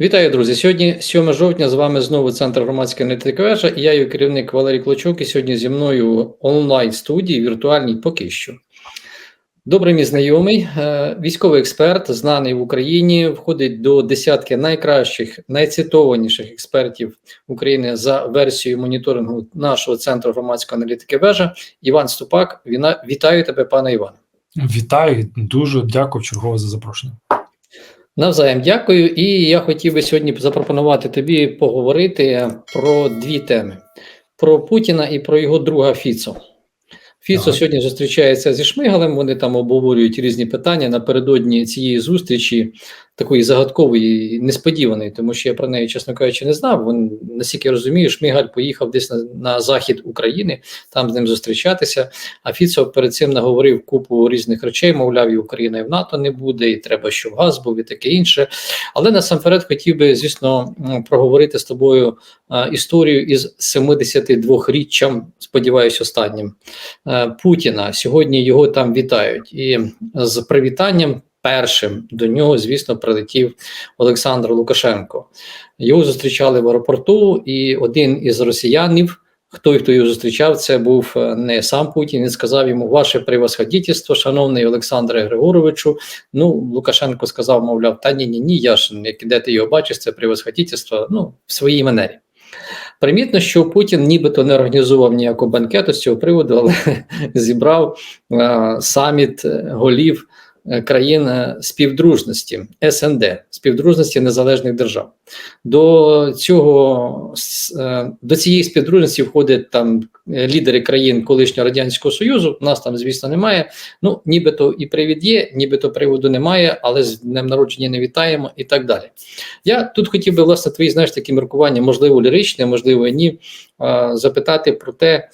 Вітаю, друзі! Сьогодні 7 жовтня. З вами знову центр громадської аналітики вежа. Я її керівник Валерій Клочок. І сьогодні зі мною онлайн студії віртуальній поки що. Добрий мій знайомий, е, військовий експерт, знаний в Україні, входить до десятки найкращих, найцитованіших експертів України за версією моніторингу нашого центру громадської аналітики вежа. Іван Ступак. Віна, вітаю тебе, пане Іване. Вітаю, дуже дякую чергово за запрошення. Навзаєм дякую. І я хотів би сьогодні запропонувати тобі поговорити про дві теми: про Путіна і про його друга Фіцо. Фіцо ага. сьогодні зустрічається зі Шмигалем. Вони там обговорюють різні питання напередодні цієї зустрічі, такої загадкової, несподіваної, тому що я про неї, чесно кажучи, не знав. Вон, наскільки я розумію, Шмигаль поїхав десь на, на захід України, там з ним зустрічатися. А Фіцо перед цим наговорив купу різних речей. Мовляв, і Україна і в НАТО не буде, і треба, щоб газ був, і таке інше. Але насамперед хотів би, звісно, проговорити з тобою а, історію із 72-річчям, сподіваюся, останнім а, Путіна. Сьогодні його там вітають, і з привітанням. Першим до нього, звісно, прилетів Олександр Лукашенко. Його зустрічали в аеропорту, і один із росіянів, хто хто його зустрічав, це був не сам Путін. Він сказав йому: Ваше превосходительство, шановний Олександре Григоровичу. Ну, Лукашенко сказав, мовляв, та ні, ні, ні, я ж як де ти його бачиш, це превосходительство, ну, в своїй манері. Примітно, що Путін нібито не організував ніякого банкету з цього приводу, але зібрав а, саміт голів країн співдружності СНД, співдружності незалежних держав. До цього до цієї співдружності входять там лідери країн колишнього радянського союзу. Нас там, звісно, немає. Ну нібито і привід є, нібито приводу немає, але з днем народження не вітаємо і так далі. Я тут хотів би власне твої знаєш такі міркування, можливо, ліричне, можливо, ні, запитати про те,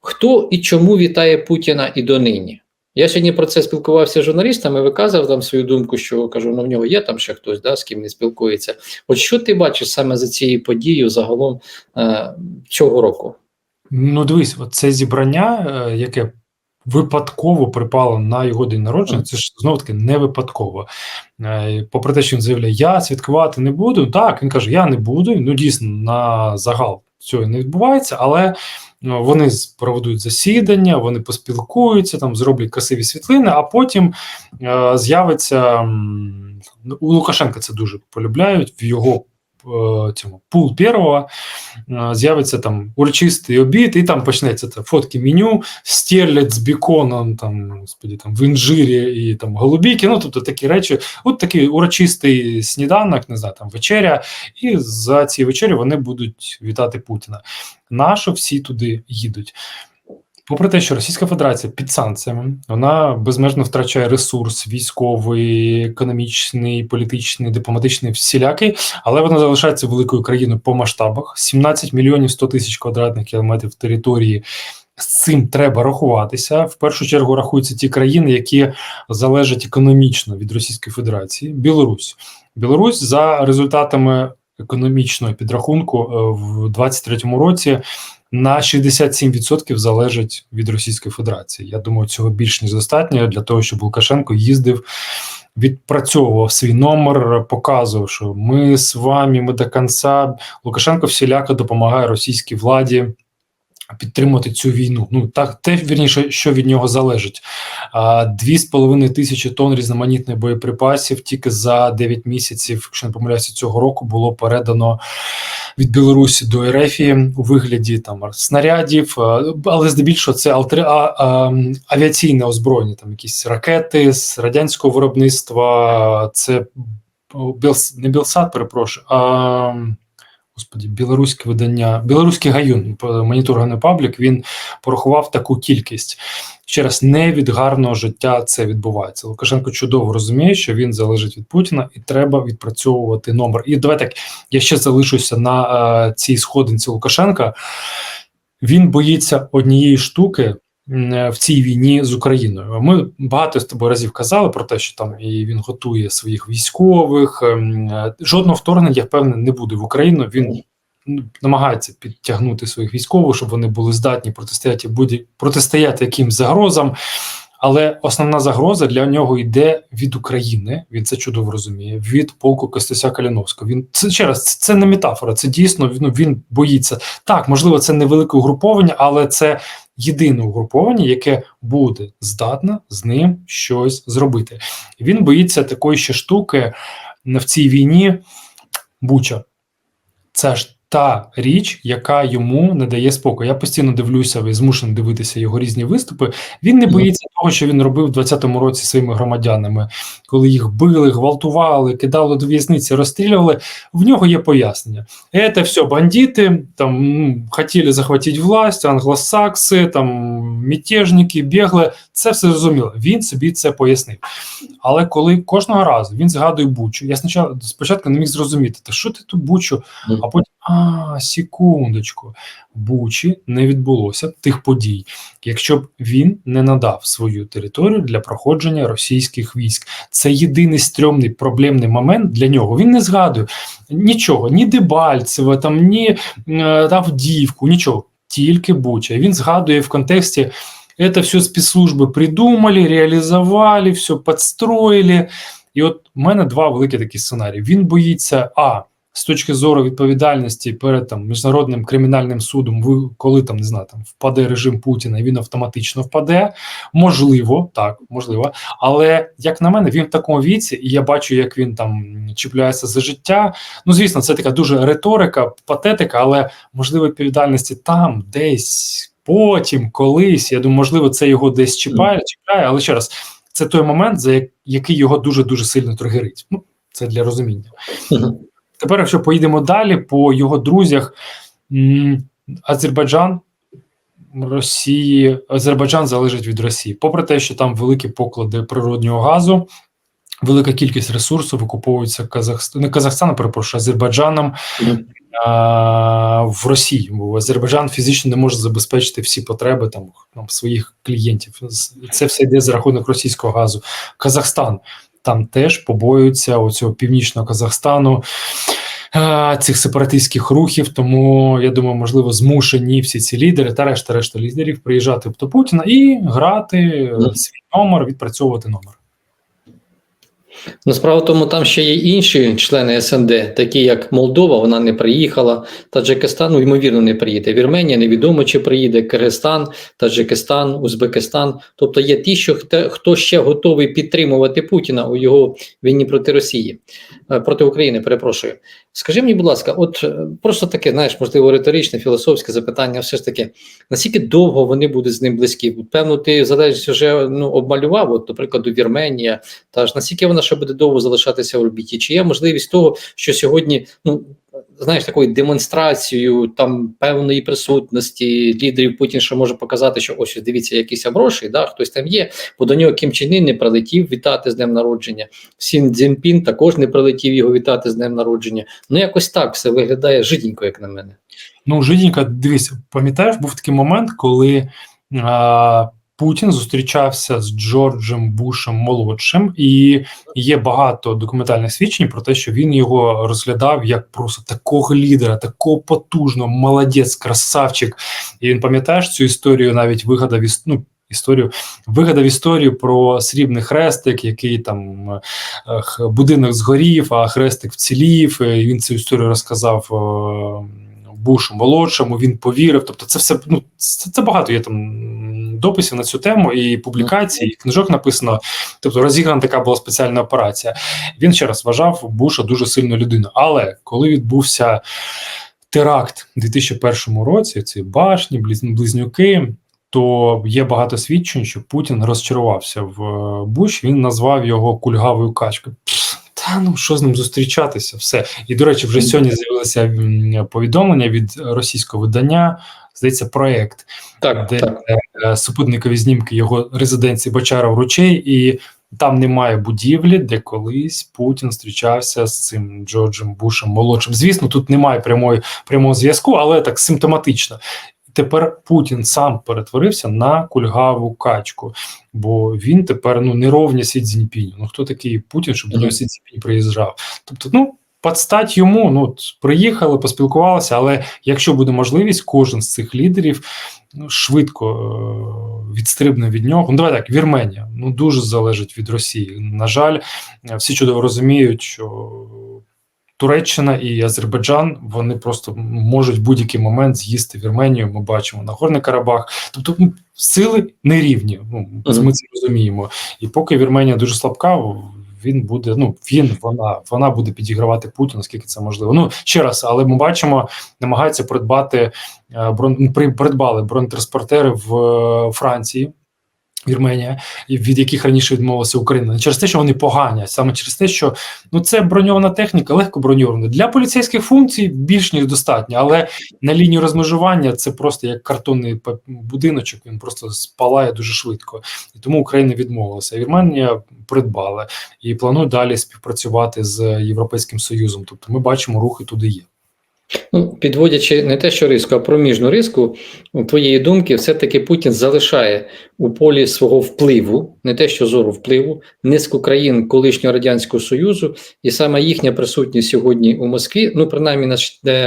хто і чому вітає Путіна і донині. Я сьогодні про це спілкувався з журналістами, виказав там свою думку, що кажу, ну в нього є там ще хтось, да, з ким не спілкується. От що ти бачиш саме за цією подією загалом е, цього року? Ну, дивись, це зібрання, е, яке випадково припало на його день народження, це ж знову таки не випадково. Е, попри те, що він заявляє, я святкувати не буду. Так, він каже, я не буду. Ну, дійсно, на загал цього не відбувається, але. Ну, вони проведуть засідання, вони поспілкуються, там зроблять красиві світлини, а потім е, з'явиться у Лукашенка це дуже полюбляють в його цьому пул первого е, з'явиться там урочистий обід, і там почнеться та фотки меню, стерлять з біконом, там господі, там в інжирі і там голубіки. Ну тобто такі речі. От такий урочистий сніданок, не знаю, там вечеря, і за ці вечері вони будуть вітати Путіна. Нащо всі туди їдуть? Попри те, що Російська Федерація під санкціями вона безмежно втрачає ресурс військовий, економічний, політичний, дипломатичний, всілякий, але вона залишається великою країною по масштабах: 17 мільйонів 100 тисяч квадратних кілометрів території. З цим треба рахуватися. В першу чергу рахуються ті країни, які залежать економічно від Російської Федерації. Білорусь, Білорусь за результатами економічного підрахунку е, в 2023 році на 67% залежить від Російської Федерації. Я думаю, цього більш ніж достатньо для того, щоб Лукашенко їздив. Відпрацьовував свій номер, показував, що ми з вами, ми до кінця. Лукашенко всіляко допомагає російській владі підтримувати цю війну. Ну так те вірніше, що від нього залежить. Дві з половиною тисячі тонн різноманітних боєприпасів тільки за 9 місяців, якщо не помиляюся, цього року було передано від Білорусі до РФ у вигляді там снарядів, але здебільшого це алтри... а, а, авіаційне озброєння, там якісь ракети з радянського виробництва. Це не Білсад, перепрошую. а господі, білоруське видання, білоруський гаюн моніторганий паблік. Він порахував таку кількість. Ще раз не від гарного життя це відбувається. Лукашенко чудово розуміє, що він залежить від Путіна, і треба відпрацьовувати номер. І давай так я ще залишуся на е, цій сходинці Лукашенка. Він боїться однієї штуки. В цій війні з Україною ми багато з тобою разів казали про те, що там і він готує своїх військових. Ем, жодного вторгнення, я впевнений, не буде в Україну. Він намагається підтягнути своїх військових, щоб вони були здатні протистояти будь протистояти якимсь загрозам. Але основна загроза для нього йде від України. Він це чудово розуміє. Від полку Костуся Каліновського. Він це ще раз, це не метафора. Це дійсно ну, він боїться. Так, можливо, це невелике угруповання, але це єдине угруповання, яке буде здатне з ним щось зробити. Він боїться такої ще штуки в цій війні. Буча. Це ж та річ, яка йому не дає спокою. Я постійно дивлюся і змушений дивитися його різні виступи. Він не боїться того, що він робив у 20-му році своїми громадянами, коли їх били, гвалтували, кидали до в'язниці, розстрілювали. В нього є пояснення. Це все бандити, там ну, хотіли захватити власть, англосакси, там мятежники, бігли. Це все зрозуміло. Він собі це пояснив. Але коли кожного разу він згадує Бучу, я спочатку, спочатку не міг зрозуміти, та що ти тут Бучу, а потім а, секундочку, Бучі не відбулося тих подій, якщо б він не надав свою територію для проходження російських військ. Це єдиний стрьомний проблемний момент для нього. Він не згадує нічого, ні Дебальцева, там, ні е, Авдіївку, нічого, тільки Буча. Він згадує в контексті. Это все спецслужби придумали, реалізували, все підстроїли. І от у мене два великі такі сценарії. Він боїться, а з точки зору відповідальності перед там міжнародним кримінальним судом, ви коли там не знаю, там впаде режим Путіна, він автоматично впаде. Можливо, так, можливо. Але як на мене, він в такому віці, і я бачу, як він там чіпляється за життя. Ну, звісно, це така дуже риторика, патетика, але можливо, відповідальності там, десь. Потім, колись, я думаю, можливо, це його десь чіпає, чіпляє, але ще раз, це той момент, за який його дуже дуже сильно тригерить. Ну, це для розуміння. Тепер, якщо поїдемо далі, по його друзях, Азербайджан, Росії, Азербайджан залежить від Росії. Попри те, що там великі поклади природнього газу, велика кількість ресурсу викуповується Казахстан, не Казахстаном, перепрошую, Азербайджаном а, в Росії, бо Азербайджан фізично не може забезпечити всі потреби там, там своїх клієнтів. Це все йде за рахунок російського газу. Казахстан там теж побоюються оцього північного Казахстану. Цих сепаратистських рухів, тому я думаю, можливо, змушені всі ці лідери та решта решта лідерів приїжджати до Путіна і грати е, свій номер, відпрацьовувати номер. Ну, справа в тому, там ще є інші члени СНД, такі як Молдова, вона не приїхала, Таджикистан, ну, ймовірно, не приїде. Вірменія невідомо, чи приїде, Киргизстан, Таджикистан, Узбекистан. Тобто є ті, що хто, ще готовий підтримувати Путіна у його війні проти Росії, е, проти України, перепрошую. Скажи мені, будь ласка, от е, просто таке, знаєш, можливо, риторичне, філософське запитання, все ж таки, наскільки довго вони будуть з ним близькі? Певно, ти залежність вже ну, обмалював, от, до прикладу, Вірменія, та ж наскільки вона ще буде довго залишатися в орбіті? Чи є можливість того, що сьогодні, ну знаєш, такою демонстрацією там певної присутності лідерів Путін ще може показати, що ось дивіться, якийсь оброший, да, хтось там є, бо до нього Кім Чен Ін не прилетів вітати з днем народження. Сін Цзіньпін також не прилетів його вітати з днем народження. Ну якось так все виглядає жиденько, як на мене. Ну, Жиденька, дивись, пам'ятаєш, був такий момент, коли а, Путін зустрічався з Джорджем Бушем молодшим, і є багато документальних свідчень про те, що він його розглядав як просто такого лідера, такого потужного, молодець, красавчик. І він пам'ятаєш цю історію, навіть вигадав ну, історію, вигадав історію про срібний хрестик, який там будинок згорів, а хрестик вцілів. І він цю історію розказав. е, Бушу молодшому, він повірив. Тобто, це все ну це, це багато є там дописів на цю тему, і публікацій, і книжок написано. Тобто, розіграна така була спеціальна операція. Він ще раз вважав Буша дуже сильну людину. Але коли відбувся теракт у 2001 році, ці башні, близнюки. То є багато свідчень, що Путін розчарувався в е, Буш. Він назвав його кульгавою качкою. Та ну що з ним зустрічатися? Все. І до речі, вже сьогодні з'явилося повідомлення від російського видання. Здається, проект, Так, де так. Е, супутникові знімки його резиденції Бочаров ручей, і там немає будівлі, де колись Путін зустрічався з цим Джорджем Бушем молодшим. Звісно, тут немає прямої прямого зв'язку, але так симптоматично. Тепер Путін сам перетворився на кульгаву качку, бо він тепер ну не ровня Сі Цзіньпіню. Ну хто такий Путін, щоб до нього Сі Цзіньпінь приїжджав? Тобто, ну подстать йому, ну приїхали, поспілкувалися, але якщо буде можливість, кожен з цих лідерів ну, швидко е, відстрибне від нього. Ну давай так, Вірменія ну дуже залежить від Росії. На жаль, всі чудово розуміють, що Туреччина і Азербайджан вони просто можуть в будь-який момент з'їсти Вірменію. Ми бачимо на Горний Карабах. Тобто ну, сили не рівні. Ну ми це розуміємо. І поки Вірменія дуже слабка, він буде. Ну він вона вона буде підігравати Путіну, наскільки це можливо. Ну ще раз, але ми бачимо, намагаються придбати е, брон придбали бронетранспортери в е, Франції. Вірменія, від яких раніше відмовилася Україна, не через те, що вони погані, а саме через те, що ну це броньована техніка, легко броньована. Для поліцейських функцій більш ніж достатньо, але на лінії розмежування це просто як картонний будиночок, він просто спалає дуже швидко. І тому Україна відмовилася. Вірменія придбала і планує далі співпрацювати з Європейським Союзом. Тобто ми бачимо, рухи туди є. Ну, підводячи не те, що риску, а проміжну риску, твоєї думки, все-таки Путін залишає у полі свого впливу, не те, що зору впливу, низку країн колишнього радянського союзу, і саме їхня присутність сьогодні у Москві. Ну, принаймні, на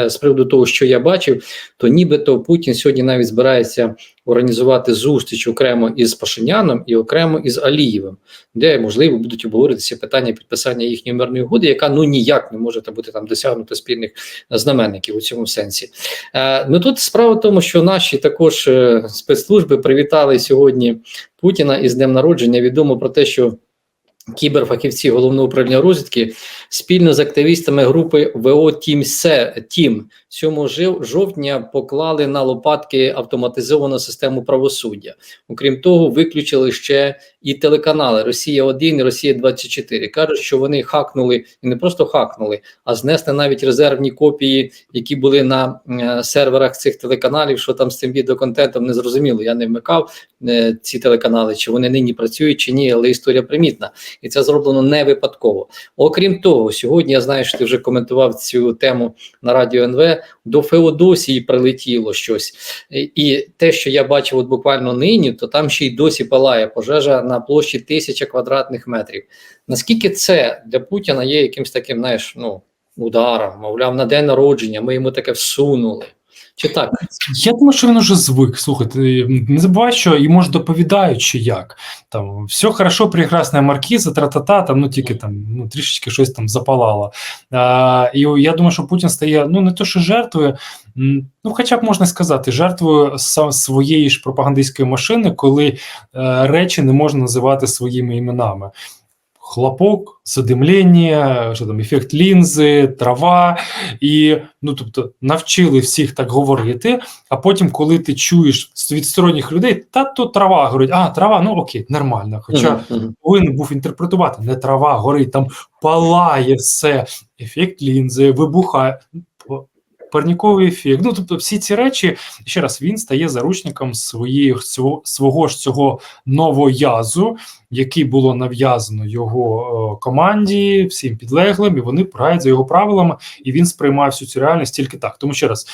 з приводу того, що я бачив, то нібито Путін сьогодні навіть збирається організувати зустріч окремо із Пашиняном і окремо із Алієвим, де можливо будуть обговоритися питання підписання їхньої мирної угоди, яка ну ніяк не може бути там досягнуто спільних знаменників у цьому сенсі. Е, ну тут справа в тому, що наші також е, спецслужби привітали сьогодні Путіна із днем народження. Відомо про те, що кіберфахівці головного управління розвідки спільно з активістами групи ВО Тім Се Тім 7 жив- жовтня поклали на лопатки автоматизовану систему правосуддя. Окрім того, виключили ще і телеканали Росія 1 і Росія 24 Кажуть, що вони хакнули і не просто хакнули, а знесли навіть резервні копії, які були на е, серверах цих телеканалів. Що там з цим відеоконтентом не зрозуміло. Я не вмикав е, ці телеканали, чи вони нині працюють, чи ні, але історія примітна, і це зроблено не випадково. Окрім того, сьогодні я знаю, що ти вже коментував цю тему на радіо НВ. До Феодосії прилетіло щось, і те, що я бачив, от буквально нині, то там ще й досі палає пожежа на площі тисяча квадратних метрів. Наскільки це для Путіна є якимсь таким, знаєш, ну ударом, мовляв, на день народження, ми йому таке всунули. Чи так? Я думаю, що він уже звик. Слухайте, не забувай, що і може доповідають, як там все хорошо, прекрасна маркіза, тра-та-та, там ну тільки там ну трішечки щось там запалало. А, і я думаю, що Путін стає ну не то, що жертвою, ну хоча б можна сказати, жертвою сам своєї ж пропагандистської машини, коли е, речі не можна називати своїми іменами. Хлопок, задимлення, що там ефект лінзи, трава, і ну тобто навчили всіх так говорити. А потім, коли ти чуєш від сторонніх людей, та то трава горить. А, трава, ну окей, нормально. Хоча повинен був інтерпретувати не трава, горить, там палає все, ефект лінзи, вибухає. Парніковий ефект. Ну, тобто, всі ці речі, ще раз, він стає заручником своєї, свого, ж цього новоязу, який було нав'язано його е, команді, всім підлеглим, і вони грають за його правилами, і він сприймає всю цю реальність тільки так. Тому ще раз,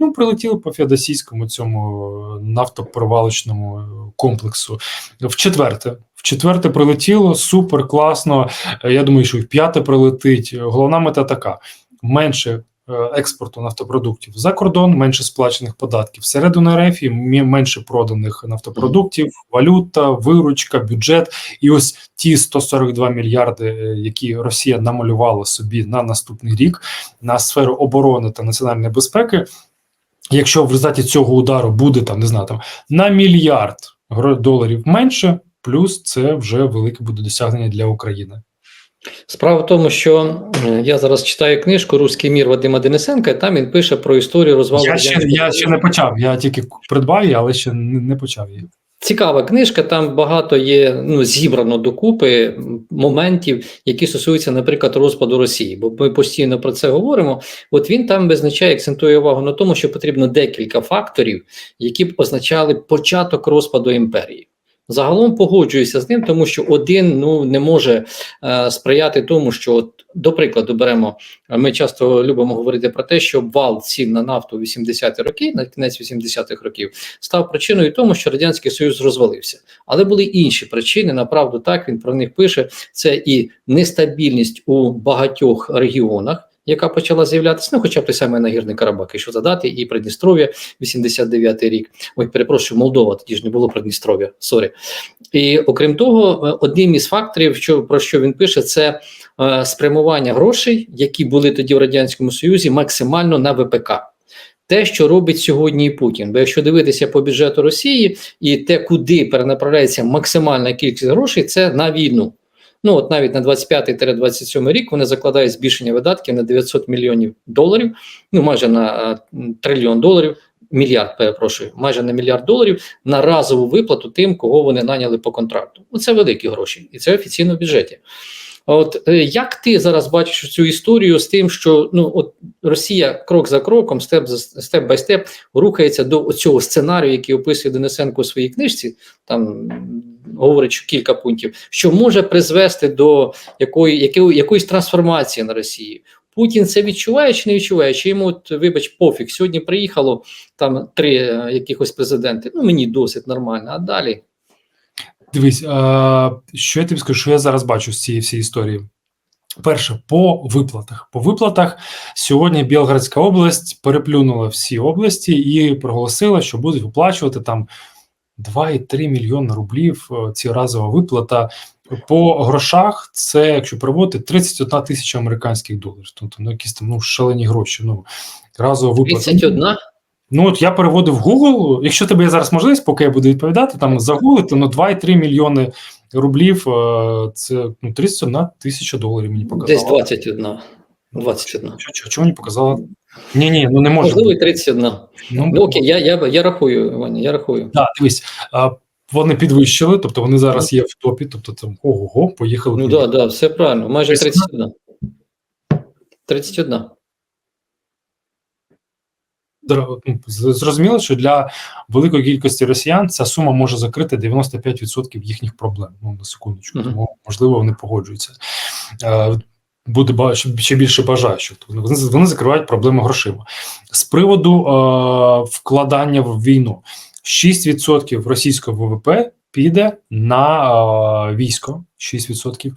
ну, прилетіли по феодосійському цьому е, нафтопровалочному е, комплексу. В четверте. В четверте прилетіло супер класно. Я думаю, що і в п'яте прилетить. Головна мета така: менше експорту нафтопродуктів за кордон, менше сплачених податків. Всередину РФ і менше проданих нафтопродуктів, валюта, виручка, бюджет. І ось ті 142 мільярди, е, які Росія намалювала собі на наступний рік на сферу оборони та національної безпеки. Якщо в результаті цього удару буде там, не знаю, там на мільярд доларів менше, плюс це вже велике буде досягнення для України. Справа в тому, що я зараз читаю книжку Руський мір Вадима Денисенка, і там він пише про історію розвалу. Я ще, я ще не почав. Я тільки придбав її, але ще не, не почав її. Цікава книжка, там багато є ну, зібрано докупи моментів, які стосуються, наприклад, розпаду Росії. Бо ми постійно про це говоримо. От він там визначає, акцентує увагу на тому, що потрібно декілька факторів, які б означали початок розпаду імперії. Загалом погоджуюся з ним, тому що один ну не може е, сприяти тому, що от, до прикладу беремо. Ми часто любимо говорити про те, що вал цін на нафту в 80-ті роки, на кінець 80-х років, став причиною тому, що радянський союз розвалився. Але були інші причини. Направду так він про них пише. Це і нестабільність у багатьох регіонах. Яка почала з'являтися, ну хоча б той самий Нагірний Карабах, якщо задати, і Придністров'я, 89-й рік. Ой, перепрошую, Молдова, тоді ж не було Придністров'я, сорі. І окрім того, е, одним із факторів, що про що він пише, це е, спрямування грошей, які були тоді в радянському союзі, максимально на ВПК. Те, що робить сьогодні Путін. Бо якщо дивитися по бюджету Росії і те, куди перенаправляється максимальна кількість грошей, це на війну. Ну от навіть на 25-27 рік вони закладають збільшення видатків на 900 мільйонів доларів, ну майже на е, трильйон доларів, мільярд, перепрошую, майже на мільярд доларів на разову виплату тим, кого вони наняли по контракту. Ну, це великі гроші, і це офіційно в бюджеті. От е, як ти зараз бачиш цю історію з тим, що ну от Росія крок за кроком, степ за степ бай степ, рухається до цього сценарію, який описує Денисенко у своїй книжці, там говорить кілька пунктів, що може призвести до якої, якої, якоїсь трансформації на Росії. Путін це відчуває чи не відчуває? Чи йому, от, вибач, пофіг, сьогодні приїхало там три е, якихось президенти. Ну мені досить нормально, а далі. Дивись, е, що я тобі скажу, що я зараз бачу з цієї всієї історії. Перше, по виплатах. По виплатах сьогодні Білградська область переплюнула всі області і проголосила, що будуть виплачувати там 2,3 мільйони рублів. е, Ці разова виплата. По грошах це, якщо переводити, 31 тисяча американських доларів. Тобто ну, якісь там ну, шалені гроші. Ну, разова виплата. 31? Ну от я переводив в Google. Якщо тебе є зараз можливість, поки я буду відповідати, там загуглити, ну 2,3 мільйони рублів. е, Це ну 31 тисяча доларів. Мені показало. Десь 21. 21. Чого, чого, чого мені показало? Ні, ні, ну не може. Можливо, і 31. Ну, Ну окей, я, я, я рахую, Ваня, я рахую. да, дивись, а, вони підвищили, тобто вони зараз є в топі, тобто там ого, поїхали. Ну так, да, да, все правильно. Майже 31. 31. Дра- ну, Зрозуміло, що для великої кількості росіян ця сума може закрити 95% їхніх проблем. Ну на секундочку, тому можливо вони погоджуються. Буде ще- більше бажаючих. Тобто Вони, вони закривають проблеми грошима. З приводу е, вкладання в війну, 6% російського ВВП піде на е, військо, 6%,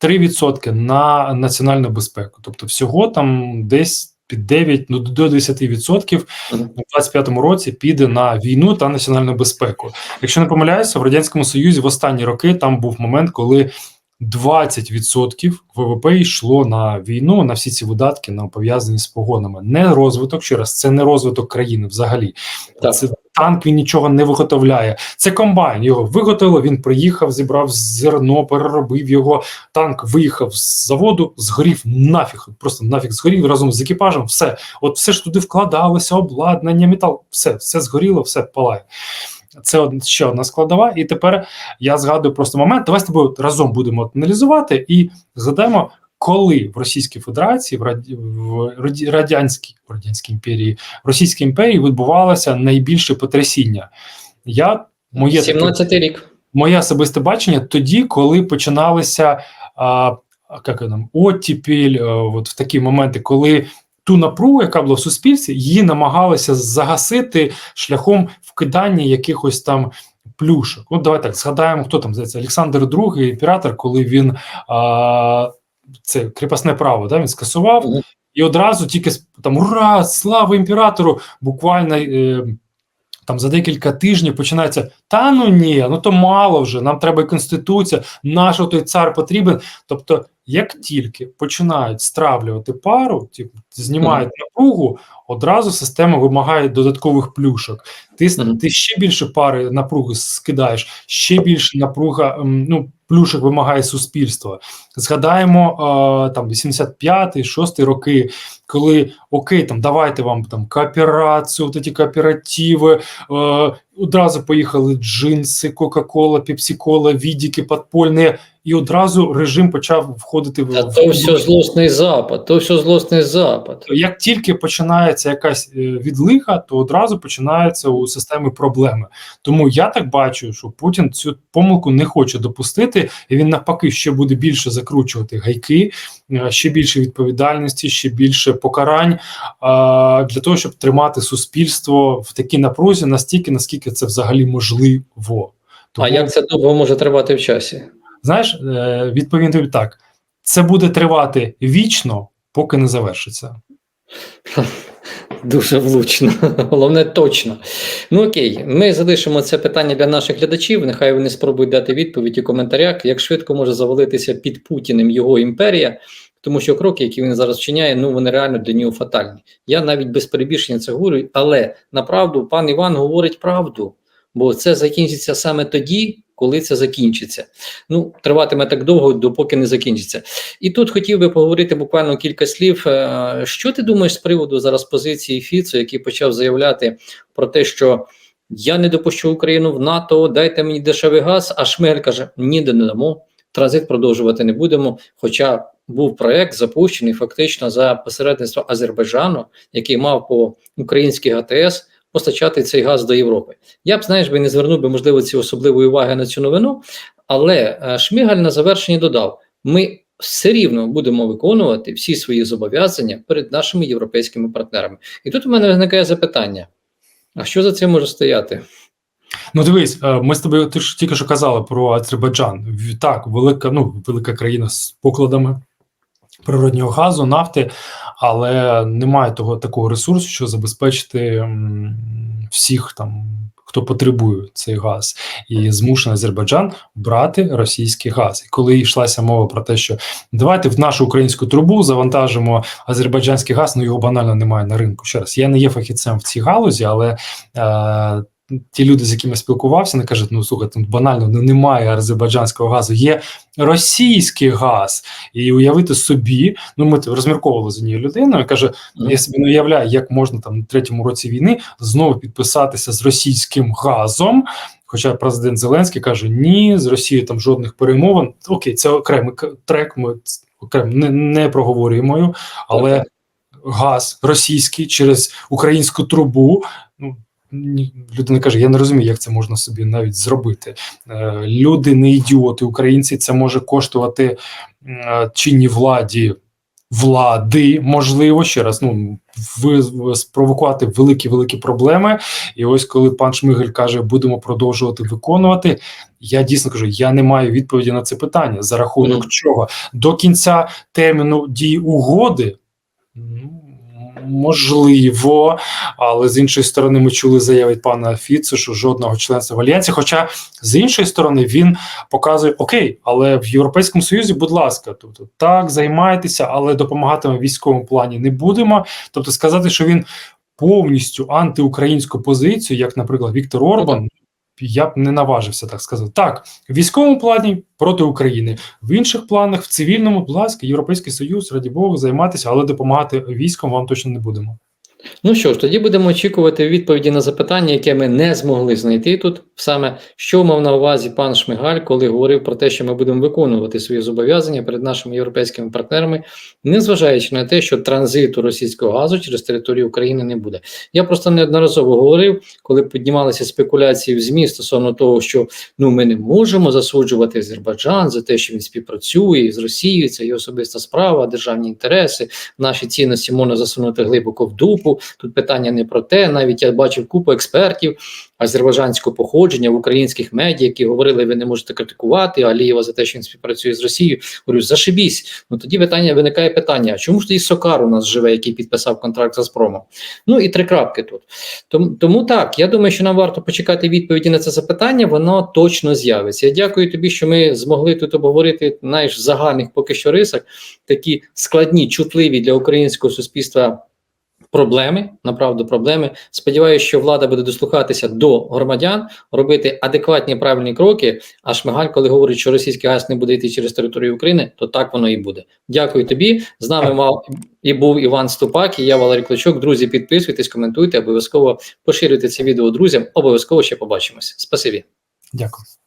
3% на національну безпеку. Тобто, всього там десь під 9 ну, до 10% у 25-му році піде на війну та національну безпеку. Якщо не помиляюся, в радянському союзі в останні роки там був момент, коли 20% ВВП йшло на війну, на всі ці видатки, на пов'язані з погонами. Не розвиток, ще раз, це не розвиток країни взагалі. Так. Це танк він нічого не виготовляє. Це комбайн. Його виготовили. Він приїхав, зібрав зерно, переробив його. Танк виїхав з заводу, згорів нафіг. Просто нафіг згорів разом з екіпажем. Все, от все ж туди вкладалося, обладнання, метал, все, все згоріло, все палає. Це ще одна складова. І тепер я згадую просто момент. Давай з тобою разом будемо аналізувати і згадаємо, коли в Російській Федерації, в, раді, в Раді- радянській в радянській імперії, в Російській імперії відбувалося найбільше потрясіння. Я моє таке- 17 рік. моє особисте бачення тоді, коли починалися а, як там, оттіпіль, а, от в такі моменти, коли ту напругу, яка була в суспільстві, її намагалися загасити шляхом вкидання якихось там. Плюшок. От давай так згадаємо, хто там здається, Олександр II, імператор, коли він а, це кріпосне право, да, він скасував, і одразу тільки там ура, слава імператору! Буквально е, там за декілька тижнів починається: та ну ні, ну то мало вже, нам треба і конституція, наш той цар потрібен. Тобто, як тільки починають стравлювати пару, типу, знімають напругу, одразу система вимагає додаткових плюшок. Ти, ти ще більше пари напруги скидаєш, ще більше напруга, ну, плюшок вимагає суспільство. Згадаємо е, там 85-й, 6 роки, коли окей, там давайте вам там кооперацію, от ці кооперативи, е, одразу поїхали джинси, Кока-Кола, Пепсі-Кола, відіки подпольні, і одразу режим почав входити в Та то все злосний запад, то все злосний запад. як тільки починається якась е, відлига, то одразу починаються у системи проблеми. Тому я так бачу, що Путін цю помилку не хоче допустити, і він навпаки ще буде більше закручувати гайки, е, ще більше відповідальності, ще більше покарань для того, щоб тримати суспільство в такій напрузі настільки, наскільки це взагалі можливо. А як це довго може тривати в часі? Знаєш, е, відповім тобі так: це буде тривати вічно, поки не завершиться. Дуже влучно, головне точно. Ну окей, ми залишимо це питання для наших глядачів. Нехай вони спробують дати відповідь у коментарях, як швидко може завалитися під Путіним його імперія, тому що кроки, які він зараз вчиняє, ну вони реально для нього фатальні. Я навіть без перебільшення це говорю, але направду пан Іван говорить правду, бо це закінчиться саме тоді. Коли це закінчиться, ну триватиме так довго, допоки не закінчиться. І тут хотів би поговорити буквально кілька слів. Е, Що ти думаєш з приводу зараз позиції Фіцо, який почав заявляти про те, що я не допущу Україну в НАТО, дайте мені дешевий газ. А Шмигаль каже: ні, не дамо, транзит продовжувати не будемо. Хоча був проект запущений фактично за посередництва Азербайджану, який мав по українській ГТС постачати цей газ до Європи. Я б знаєш би не звернув би можливо ці особливої уваги на цю новину, але е, Шмигаль на завершенні додав: ми все рівно будемо виконувати всі свої зобов'язання перед нашими європейськими партнерами. І тут у мене виникає запитання: а що за цим може стояти? Ну, дивись, е, ми з тобою ти ж тільки що казали про Азербайджан. Так, велика, ну, велика країна з покладами природнього газу, нафти, але немає того такого ресурсу, що забезпечити всіх там. Хто потребує цей газ, і змушений Азербайджан брати російський газ. І коли йшлася мова про те, що давайте в нашу українську трубу завантажимо азербайджанський газ, ну його банально немає на ринку. Ще раз, я не є фахівцем в цій галузі, але е, ті люди, з якими спілкувався, вони кажуть: ну слухай, тут банально ну, немає азербайджанського газу, є російський газ. І уявити собі, ну ми розмірковували з однією людиною, каже: я собі не уявляю, як можна там на третьому році війни знову підписатися з російським газом. Хоча президент Зеленський каже: ні, з Росією там жодних перемовин. Окей, це окремий трек. Ми окремо не, не проговорюємо, але газ російський через українську трубу. Людина каже: я не розумію, як це можна собі навіть зробити. Е, люди не ідіоти, українці. Це може коштувати е, чинній владі. Влади можливо ще раз ну ви спровокувати великі великі проблеми. І ось коли пан Шмигаль каже, будемо продовжувати виконувати. Я дійсно кажу, я не маю відповіді на це питання за рахунок Мгм. чого до кінця терміну дії угоди. Ну, можливо, але з іншої сторони, ми чули заяви від пана Фіцу, що жодного членства в альянсі. Хоча з іншої сторони він показує окей, але в Європейському Союзі, будь ласка, тобто так займайтеся, але допомагати в військовому плані не будемо. Тобто, сказати, що він повністю антиукраїнську позицію, як, наприклад, Віктор Орбан. Я б не наважився так сказати. Так, в військовому плані проти України, в інших планах, в цивільному, будь ласка, Європейський Союз, раді Богу, займатися, але допомагати військом вам точно не будемо. Ну що ж, тоді будемо очікувати відповіді на запитання, яке ми не змогли знайти тут. Саме що мав на увазі пан Шмигаль, коли говорив про те, що ми будемо виконувати свої зобов'язання перед нашими європейськими партнерами, незважаючи на те, що транзиту російського газу через територію України не буде. Я просто неодноразово говорив, коли піднімалися спекуляції в ЗМІ стосовно того, що ну ми не можемо засуджувати Азербайджан за те, що він співпрацює з Росією, це його особиста справа, державні інтереси, наші цінності можна засунути глибоко в дупу. Тут питання не про те. Навіть я бачив купу експертів азербайджанського походження в українських медіа, які говорили, ви не можете критикувати Алієва за те, що він співпрацює з Росією. Говорю, зашибісь. Ну тоді питання виникає питання: чому ж тоді Сокар у нас живе, який підписав контракт з Газпромом? Ну і три крапки тут. Тому, тому так, я думаю, що нам варто почекати відповіді на це запитання, воно точно з'явиться. Я дякую тобі, що ми змогли тут обговорити знаєш, в загальних поки що рисах такі складні, чутливі для українського суспільства. Проблеми, направду проблеми. Сподіваюся, що влада буде дослухатися до громадян, робити адекватні правильні кроки. А Шмигаль, коли говорить, що російський газ не буде йти через територію України, то так воно і буде. Дякую тобі. З нами мав і був Іван Ступак, і я Валерій Клочок. Друзі, підписуйтесь, коментуйте, обов'язково поширюйте це відео друзям. Обов'язково ще побачимося. Спасибі. Дякую.